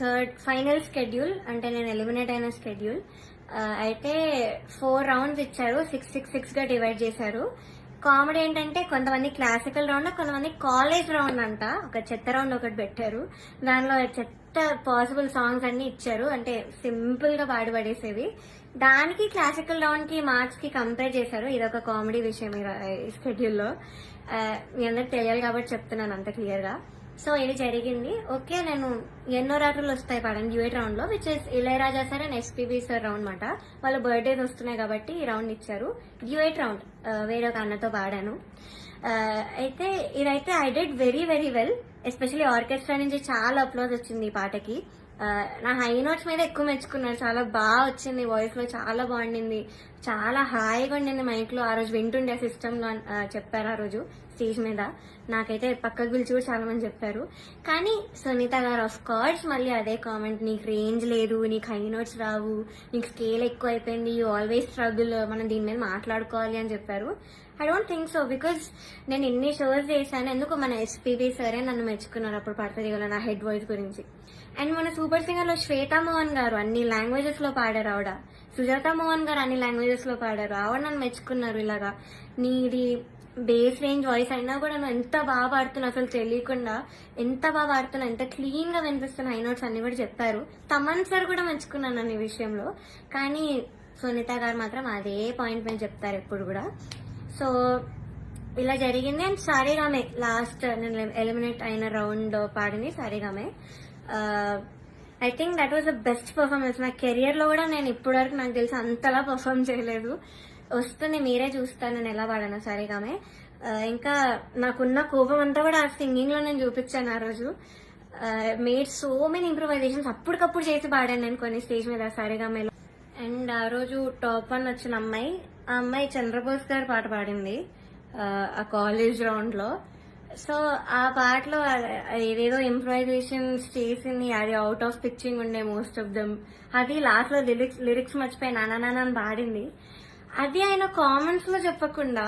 Third final schedule అంటే నేను eliminate అయిన స్కెడ్యూల్. అయితే ఫోర్ రౌండ్స్ ఇచ్చారు సిక్స్ సిక్స్ సిక్స్గా డివైడ్ చేశారు. కామెడీ ఏంటంటే కొంతమంది క్లాసికల్ రౌండ్ కొంతమంది కాలేజ్ రౌండ్ అంట. ఒక చెత్త రౌండ్ ఒకటి పెట్టారు. దానిలో చెత్త పాసిబుల్ సాంగ్స్ అన్ని ఇచ్చారు. అంటే సింపుల్గా పాడుపడేసేవి దానికి క్లాసికల్ రౌండ్కి మార్క్స్కి కంపేర్ చేశారు. ఇది ఒక కామెడీ విషయం ఈ స్కెడ్యూల్లో. మీ అందరికి తెలియాలి కాబట్టి చెప్తున్నాను అంత క్లియర్గా సో ఇది జరిగింది. ఓకే నేను ఎన్నో రాత్రులు వస్తాయి పడండి. డ్యూయట్ రౌండ్లో which is Ilaiyaraaja sir and SPB sir round అనమాట వాళ్ళ బర్త్డేస్ వస్తున్నాయి కాబట్టి ఈ రౌండ్ ఇచ్చారు. డ్యూయట్ రౌండ్ వేరే ఒక అన్నతో పాడాను. అయితే ఇదైతే I did very very well especially orchestra నుంచి చాలా అప్లోజ్ వచ్చింది ఈ పాటకి. నా హై నోట్స్ మీద ఎక్కువ మెచ్చుకున్నారు చాలా బాగా వచ్చింది. వాయిస్లో చాలా బాగుండింది. చాలా హాయిగా ఉండింది మైక్ ఆ రోజు వింటుండే సిస్టమ్ చెప్పారు ఆ రోజు స్టేజ్ మీద. నాకైతే పక్కకు పిలిచి కూడా చాలా మంది చెప్పారు. కానీ సునీత గారు ఆఫ్ కోర్స్ మళ్ళీ అదే కామెంట్ నీకు రేంజ్ లేదు నీకు హై నోట్స్ రావు నీకు స్కేల్ ఎక్కువ అయిపోయింది యూ ఆల్వేస్ స్ట్రగుల్ మనం దీని మీద మాట్లాడుకోవాలి అని చెప్పారు. I don't think so because నేను ఎన్ని షోస్ చేశాను ఎందుకు మన ఎస్పీబీ సరే నన్ను మెచ్చుకున్నారు అప్పుడు పడుతుంది కదా నా హెడ్ వాయిస్ గురించి. అండ్ మన సూపర్ సింగర్లో శ్వేతా మోహన్ గారు అన్ని లాంగ్వేజెస్లో పాడారు ఆవిడ. సుజాత మోహన్ గారు అన్ని లాంగ్వేజెస్లో పాడారు. ఆవిడ నన్ను మెచ్చుకున్నారు ఇలాగా. నీది బేస్ రేంజ్ వాయిస్ అయినా కూడా నువ్వు ఎంత బాగా పాడుతున్నావు అసలు తెలియకుండా ఎంత బాగా పాడుతున్నావు ఎంత క్లీన్గా వినిపిస్తున్న హై నోట్స్ అన్ని కూడా చెప్పారు. తమన్ సార్ కూడా మెచ్చుకున్నాను నన్ను ఈ విషయంలో. కానీ సునీత గారు మాత్రం అదే పాయింట్ మీద చెప్తారు ఎప్పుడు కూడా. సో ఇలా జరిగింది. అండ్ సారీగామే లాస్ట్ నేను ఎలిమినేట్ అయిన రౌండ్ పాడింది సారీగామే. I think that was the best performance నా కెరియర్లో కూడా నేను ఇప్పటివరకు నాకు తెలిసి అంతలా పర్ఫామ్ చేయలేదు. వస్తుంది మీరే చూస్తాను నేను ఎలా పాడాను సారీగామే. ఇంకా నాకున్న కోపం అంతా కూడా ఆ సింగింగ్లో నేను చూపించాను ఆ రోజు. మేడ్ సో మెనీ ఇంప్రూవైజేషన్స్ అప్పటికప్పుడు చేసి పాడాను నేను కొన్ని స్టేజ్ మీద సారీగామేలో. అండ్ ఆ రోజు టాప్ వన్ వచ్చిన అమ్మాయి ఆ అమ్మాయి చంద్రబోస్ గారు పాట పాడింది ఆ, కాలేజ్ రౌండ్లో. సో ఆ పాటలో ఏదేదో ఇంప్రూవైజేషన్స్ చేసింది అది అవుట్ ఆఫ్ పిచ్చింగ్ ఉండే మోస్ట్ ఆఫ్ దమ్ అది లాస్ట్లో లిరిక్స్ లిరిక్స్ మర్చిపోయి నానా నాన్న అని పాడింది. అది ఆయన కామెంట్స్లో చెప్పకుండా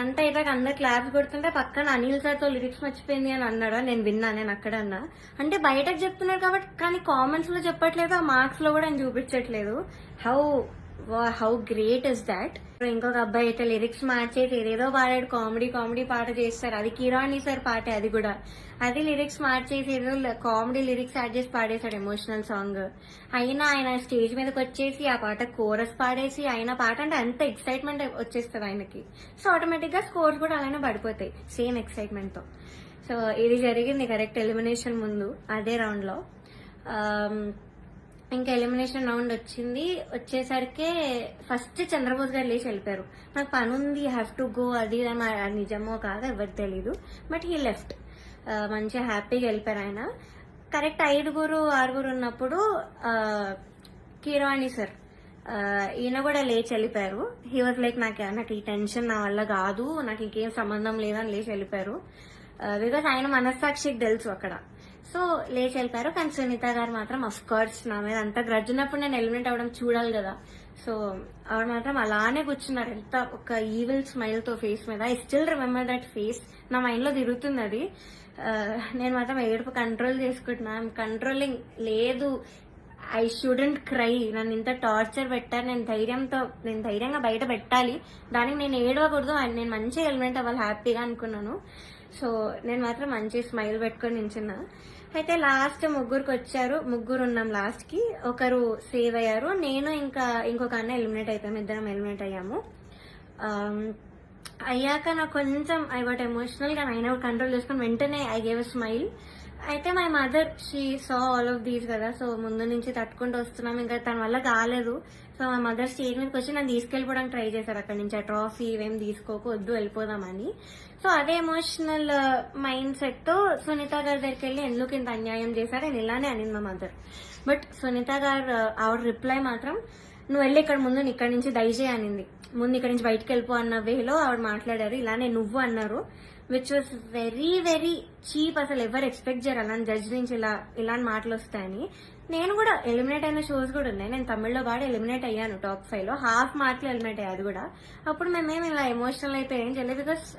అంటే ఇలాగ అందరు క్లాప్స్ కొడుతుంటే పక్కన అనిల్ సార్తో లిరిక్స్ మర్చిపోయింది అని అన్నాడు? నేను విన్నా నేను అక్కడ అన్నా. అంటే బయటకు చెప్తున్నారు కాబట్టి కానీ కామెంట్స్లో చెప్పట్లేదు ఆ మార్క్స్లో కూడా ఆయన చూపించట్లేదు. How how great is that ఇంకొక అబ్బాయి అయితే లిరిక్స్ మార్చేసి ఏదేదో పాడాడు. కామెడీ కామెడీ పాట చేస్తారు. అది కిరాణి సార్ పాటే అది కూడా. అది లిరిక్స్ మార్చేసి ఏదో కామెడీ లిరిక్స్ యాడ్ చేసి పాడేశాడు ఎమోషనల్ సాంగ్ అయినా ఆయన స్టేజ్ మీదకి వచ్చేసి ఆ పాట కోరస్ పాడేసి ఆయన పాట అంటే అంత ఎక్సైట్మెంట్ వచ్చేస్తుంది ఆయనకి. సో ఆటోమేటిక్గా స్కోర్స్ కూడా అలానే పడిపోతాయి. సేమ్ ఎక్సైట్మెంట్తో. సో ఇది జరిగింది కరెక్ట్ ఎలిమినేషన్ ముందు. అదే రౌండ్లో. Um, ఇంకా ఎలిమినేషన్ రౌండ్ వచ్చింది. వచ్చేసరికి ఫస్ట్ చంద్రబోస్ గారు లేచి వెళ్ళిపోయారు. నాకు పని ఉంది హ్యావ్ టు గో అది అని అది నిజమో కాదు ఎవరికి తెలీదు. బట్ హీ లెఫ్ట్ మంచిగా హ్యాపీగా వెళ్ళిపోయారు ఆయన. కరెక్ట్ ఐదుగురు ఆరుగురు ఉన్నప్పుడు కీరవాణి కిరాణి సార్ ఈయన కూడా లేచి వెళ్ళిపోయారు. హీ వాజ్ లైక్ నాకు నాకు ఈ టెన్షన్ నా వల్ల కాదు నాకు ఇంకేం సంబంధం లేదని లేచి వెళ్ళిపోయారు. బికాస్ ఆయన మనస్సాక్షికి తెలుసు అక్కడ. సో లేచి వెళ్ళిపోయారు కానీ సునీత గారు మాత్రం అఫ్ కోర్స్ నా మీద అంత గ్రడ్జ్ ఉన్నప్పుడు నేను ఎలిమినేట్ అవ్వడం చూడాలి కదా. సో ఆవిడ మాత్రం అలానే కూర్చున్నారు. ఎంత ఒక ఈవిల్ స్మైల్తో ఫేస్ మీద. I still remember that face నా మైండ్లో తిరుగుతుంది అది. నేను మాత్రం ఏడుపు కంట్రోల్ చేసుకుంటున్నా. కంట్రోలింగ్ లేదు. ఐ షుడెంట్ క్రై నన్ను ఇంత టార్చర్ పెట్టారు. నేను ధైర్యంతో నేను ధైర్యంగా బయట పెట్టాలి. దానికి నేను ఏడవకూడదు. అండ్ నేను మంచిగా ఎలిమెంట్ అవ్వాలి. హ్యాపీగా అనుకున్నాను. సో నేను మాత్రం మంచి స్మైల్ పెట్టుకొని నించున్నా. అయితే లాస్ట్ ముగ్గురికి వచ్చారు. ముగ్గురు ఉన్నాం లాస్ట్కి. ఒకరు సేవ్ అయ్యారు. నేను ఇంకా ఇంకొక అన్న ఎలిమినేట్ అయిపోయాము ఇద్దరం ఎలిమినేట్ అయ్యాము. Um, అయ్యాక నాకు కొంచెం ఐ వాట్ ఎమోషనల్గా అయినా కంట్రోల్ చేసుకుని వెంటనే ఐ గేవ్ స్మైల్ అయితే my mother she saw all of these కదా. సో ముందు నుంచి తట్టుకుంటూ వస్తున్నాం. ఇంకా తన వల్ల కాలేదు. సో మా మదర్ స్టేజ్ మీదకి వచ్చి నన్ను తీసుకెళ్ళిపోవడానికి ట్రై చేశారు. అక్కడి నుంచి ఆ ట్రాఫీ ఇవేం తీసుకోకు వద్దు వెళ్ళిపోదామని. సో అదే ఎమోషనల్ మైండ్ సెట్తో సునీత గారి దగ్గరికి వెళ్ళి ఎందుకు ఇంత అన్యాయం చేశారు? నేను ఇలానే అనింది మా మదర్ బట్ సునీత గారు uh, ఆవిడ రిప్లై మాత్రం నువ్వు వెళ్ళి ఇక్కడ ముందు ఇక్కడి నుంచి దయచేయనింది ముందు ఇక్కడి నుంచి బయటకు వెళ్ళిపో అన్న వేలో ఆవిడ మాట్లాడారు. ఇలానే నువ్వు అన్నారు. Which was very very cheap అసలు ఎవరు ఎక్స్పెక్ట్ చేయరు అలాంటి జడ్జ్ నుంచి ఇలా ఇలాంటి మాటలు వస్తాయని. నేను కూడా ఎలిమినేట్ అయిన షోస్ కూడా ఉన్నాయి. నేను తమిళ్ళో బాగా ఎలిమినేట్ అయ్యాను టాప్ ఫైవ్లో. హాఫ్ మార్క్ ఎలిమినేట్ అయ్యాది కూడా. అప్పుడు మేమేమి ఇలా ఎమోషనల్ అయిపోయి ఏం చేయలేదు బికాస్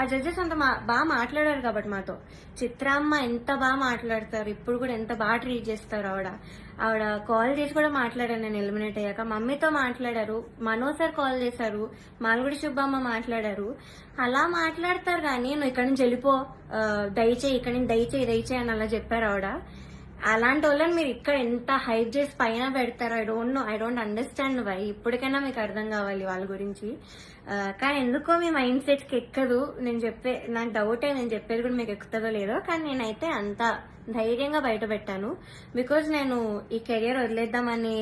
ఆ జడ్జెస్ అంత మా- బాగా మాట్లాడారు కాబట్టి మాతో. చిత్రామ్మ ఎంత బాగా మాట్లాడతారు. ఇప్పుడు కూడా ఎంత బాగా ట్రీట్ చేస్తారు ఆవిడ. ఆవిడ కాల్ చేసి కూడా మాట్లాడాను నేను ఎలిమినేట్ అయ్యాక. మమ్మీతో మాట్లాడారు మనో సార్ కాల్ చేశారు మాల్గుడి సుబ్బమ్మ మాట్లాడారు. అలా మాట్లాడతారు కానీ నువ్వు ఇక్కడి నుంచి వెళ్ళిపో దయచేయి ఇక్కడి నుంచి దయచేయి దయచేయి అని అలా చెప్పారు ఆవిడ. అలాంటి వాళ్ళని మీరు ఇక్కడ ఎంత హైప్ చేసి పైన పెడతారు I don't know I don't understand why ఇప్పటికైనా మీకు అర్థం కావాలి వాళ్ళ గురించి. కానీ ఎందుకో మీ మైండ్ సెట్కి ఎక్కదు. నేను చెప్పే నాకు డౌటే నేను చెప్పేది కూడా మీకు ఎక్కుతుందో లేదో కానీ నేనైతే అంత ధైర్యంగా బయట పెట్టాను. బికాజ్ నేను ఈ కెరియర్ వదిలేద్దామని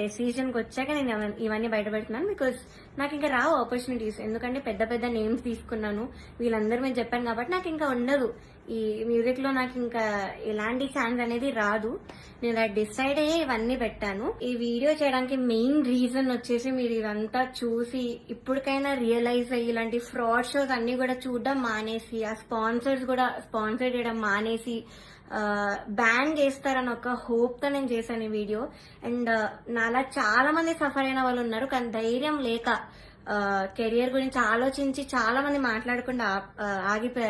డెసిజన్కి వచ్చాక నేను ఇవన్నీ బయట పెడుతున్నాను. బికాజ్ నాకు ఇంకా రావు ఆపర్చునిటీస్ ఎందుకంటే పెద్ద పెద్ద నేమ్స్ తీసుకున్నాను. వీళ్ళందరూ మీరు చెప్పాను కాబట్టి నాకు ఇంకా ఉండదు. ఈ మ్యూజిక్లో నాకు ఇంకా ఎలాంటి ఛాన్స్ అనేది రాదు. నేను ఇలా డిసైడ్ అయ్యి ఇవన్నీ పెట్టాను. ఈ వీడియో చేయడానికి మెయిన్ రీజన్ వచ్చేసి మీరు ఇదంతా చూసి ఇప్పటికైనా రియలైజ్ అయ్యి ఇలాంటి ఫ్రాడ్ షోస్ అన్ని కూడా చూడడం మానేసి ఆ స్పాన్సర్స్ కూడా స్పాన్సర్ చేయడం మానేసి బ్యాన్ చేస్తారని ఒక హోప్తో నేను చేశాను ఈ వీడియో అండ్ నాలా చాలా మంది సఫర్ అయిన వాళ్ళు ఉన్నారు. కానీ ధైర్యం లేక కెరియర్ గురించి ఆలోచించి చాలా మంది మాట్లాడకుండా ఆగిపోయారు.